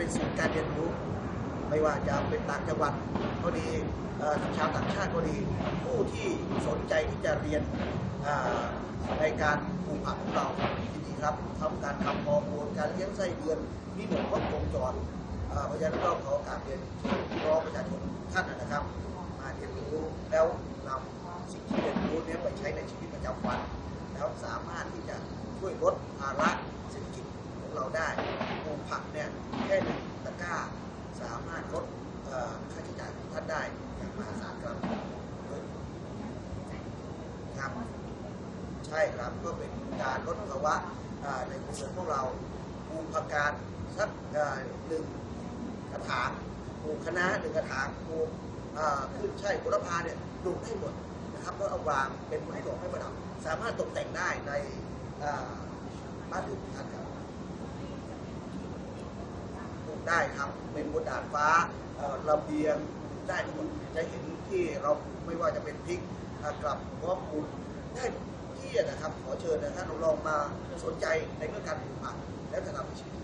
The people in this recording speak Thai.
เป็นศูนย์การเรียนรู้ ไม่ว่าจะเป็นต่างจังหวัดก็ดีชาวต่างชาติก็ดี ผู้ที่สนใจที่จะเรียนในการปลูกผักของเรายินดีครับทำการทำฮอร์โมนการเลี้ยงไส้เดือนมีหมดครบวงจรอ่าเพราะฉะนั้นก็ขอการเรียนเชิญพี่น้องประชาชนท่านนะครับ มาเรียนรู้แล้วนำสิ่งที่เรียนรู้นี้ไปใช้ในชีวิตประจำวัน แล้วสามารถที่จะช่วยลดภาระเศรษฐกิจของเราได้ ผักเนี่ยแค่หนึ่งตะกร้า สามารถลดค่าใช้จ่ายของท่านได้อย่างมหาศาลครับครับใช่ครับก็เป็นการลดภาวะในกลุ่มของเราปลูกผักกาดสักหนึ่งกระถางปลูกคะน้าหนึ่งกระถางปลูกขึ้นใช่ผลพาเนี่ยปลูกได้หมดนะครับก็เอาวางเป็นไม้ดอกไม้ประดับสามารถตกแต่งได้ในบ้านเรือนของท่านครับ ปลูก ได้ครับ เป็นบนดาดฟ้าระเบียงได้ทั้งหมดจะเห็นที่เราไม่ว่าจะเป็นพริกกลับหัวปูนได้ที่นะครับ ขอเชิญนะท่านลองมาสนใจในเรื่องการปลูกผักและจะทำให้ชีวิต